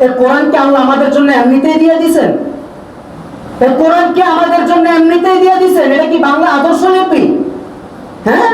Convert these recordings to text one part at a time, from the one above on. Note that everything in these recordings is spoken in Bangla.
এই কোরআনকে আল্লাহ আমাদের জন্য এমনিতেই দিয়ে দিছেন এই কোরআনকে আমাদের জন্য এমনিতেই দিয়ে দিছেন এটা কি বাংলা আদর্শ লিপি হ্যাঁ?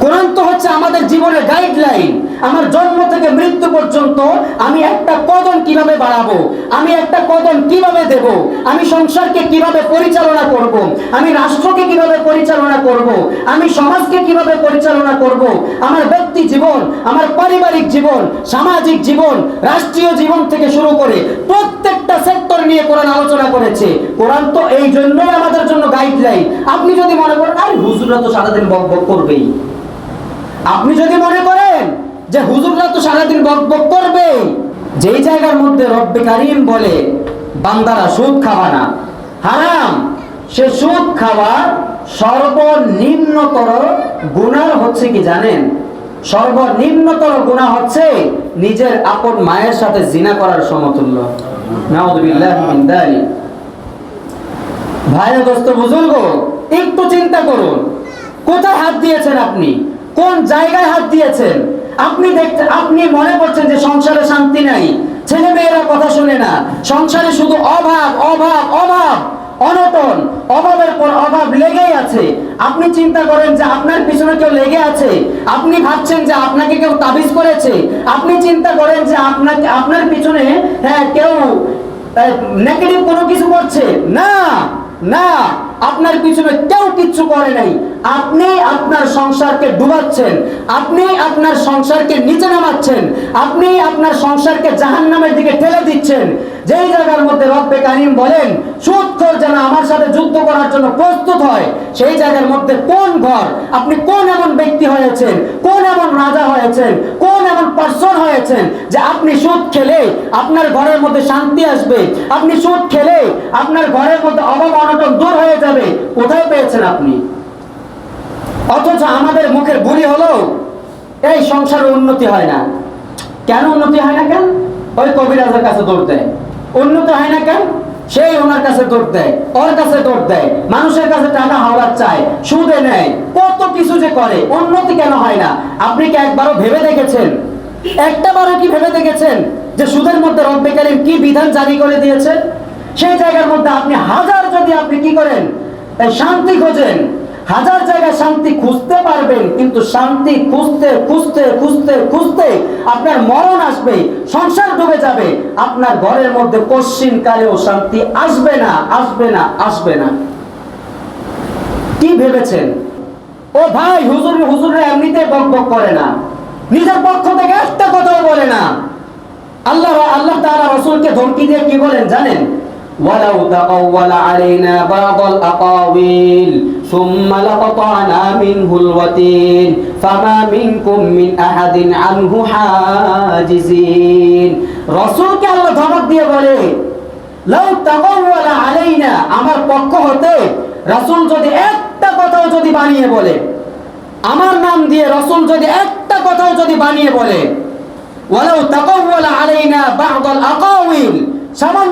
কোরআন তো হচ্ছে আমাদের জীবনের গাইডলাইন আমার জন্ম থেকে মৃত্যু পর্যন্ত আমি একটা কদম কীভাবে বাড়াবো? আমি একটা কদম কীভাবে দেব? আমি সংসারকে কীভাবে পরিচালনা করব? আমি রাষ্ট্রকে কীভাবে পরিচালনা করব? আমি সমাজকে কীভাবে পরিচালনা করব? আমার ব্যক্তি জীবন, আমার পারিবারিক জীবন, সামাজিক জীবন, রাষ্ট্রীয় জীবন থেকে শুরু করে প্রত্যেকটা সেক্টর নিয়ে কোরআন আলোচনা করেছে। কোরআন তো এই জন্যই আমাদের জন্য গাইডলাইন আপনি যদি মনে করেন, আরে হুজুররা তো সারাদিন বক বক করবেই। আপনি যদি মনে করেন যে হুজুররা তো সারাদিন বক বক করবে। যেই জায়গার মধ্যে রব্বে কারিম বলে, বান্দারা সুদ খাওয়া না। হারাম। সে সুদ খাওয়ার সর্বনিম্নতর গুনার হচ্ছে কি জানেন? সর্বনিম্নতর গুণা হচ্ছে নিজের আপন মায়ের সাথে জিনা করার সমতুল্য। ভাই দোস্ত, বুজুর্গ, একটু চিন্তা করুন। কোথায় হাত দিয়েছেন আপনি? কোন জায়গায় হাত দিয়েছেন? আপনি দেখতে, আপনি মনে করছেন যে সংসারে শান্তি নাই। ছেলে মেয়েরা কথা শুনে না। সংসারে শুধু অভাব অভাব অভাব, অনটন, অভাবের পর অভাব লেগেই আছে। আপনি চিন্তা করেন যে আপনার পিছনে কেউ লেগে আছে। আপনি ভাবছেন যে আপনাকে কেউ তাবিজ করেছে। আপনি চিন্তা করেন যে আপনাকে, আপনার পিছনে হ্যাঁ কেউ নেগেটিভ কোনো কিছু করছে। না! না, আপনার পিছনে কেউ কিচ্ছু করে নাই। আপনি আপনার সংসারকে ডুবাচ্ছেন, আপনি আপনার সংসারকে নিচে নামাচ্ছেন, আপনি আপনার সংসারকে জাহান্নামের দিকে ঠেলে দিচ্ছেন। যেই জায়গার মধ্যে রব্বে বলেন সুদখোর যেন আমার সাথে যুদ্ধ করার জন্য প্রস্তুত হয়, সেই জায়গার মধ্যে কোন ঘর, আপনি কোন এমন ব্যক্তি হয়েছেন, কোন এমন রাজা হয়েছেন, কোন এমন পার্সন হয়েছেন যে আপনি সুদ খেলে আপনার ঘরের মধ্যে শান্তি আসবে, আপনি সুদ খেলে আপনার ঘরের মধ্যে অভাব অনটন দূর হয়ে যাবে, কোথায় পেয়েছেন আপনি? অথচ আমাদের মুখের বুলি হলো এই সংসারের উন্নতি হয় না। কেন উন্নতি হয় না কেন? ওই কবিরাজের কাছে দৌড় দেয়। উন্নতি হয় না কেন? সেই ওনার কাছে দৌড় দেয়, ওর কাছে দৌড় দেয়। মানুষের কাছে টাকা হাওলার চায়, সুদে নেয়, কত কিছু যে করে, উন্নতি কেন হয় না? আপনি কি একবারও ভেবে দেখেছেন? একটা বারও কি ভেবে দেখেছেন যে সুদের মধ্যে রব্বে কি বিধান জারি করে দিয়েছে? সেই জায়গার মধ্যে আপনি হাজার যদি আপনি কি করেন? শান্তি খোঁজেন। হাজার জায়গায় শান্তি খুঁজতে পারবেন, কিন্তু শান্তি খুঁজতে খুঁজতে খুঁজতে খুঁজতে আপনার মরণ আসবে, সংসার ডুবে যাবে। আপনার ঘরের মধ্যে কশ্চিন কালেও শান্তি আসবে না আসবে না আসবে না। কি ভেবেছেন? ও ভাই, হুজুর হুজুরে এমনিতে বক বক করে না। নিজের পক্ষ থেকে একটা কথাও বলে না। আল্লাহ আল্লাহ তাআলা রাসূলকে ধমকি দিয়ে কি বলেন জানেন? ولو تقول علينا بعض الأقاويل ثم لقطعنا منه الوتين فما منكم من أحد عنه حاجزين রসুলকে আল্লাহ ধমক দিয়ে বলে লাউ তাকাওয়ালা আলাইনা আমার পক্ষ হতে রাসূল যদি একটা কথাও যদি বানিয়ে বলে আমার নাম দিয়ে রসুল যদি একটা কথাও যদি বানিয়ে বলে ওয়ালাউ তাকাওয়ালা আলাইনা বা'দাল আকাওয়িল সামান্য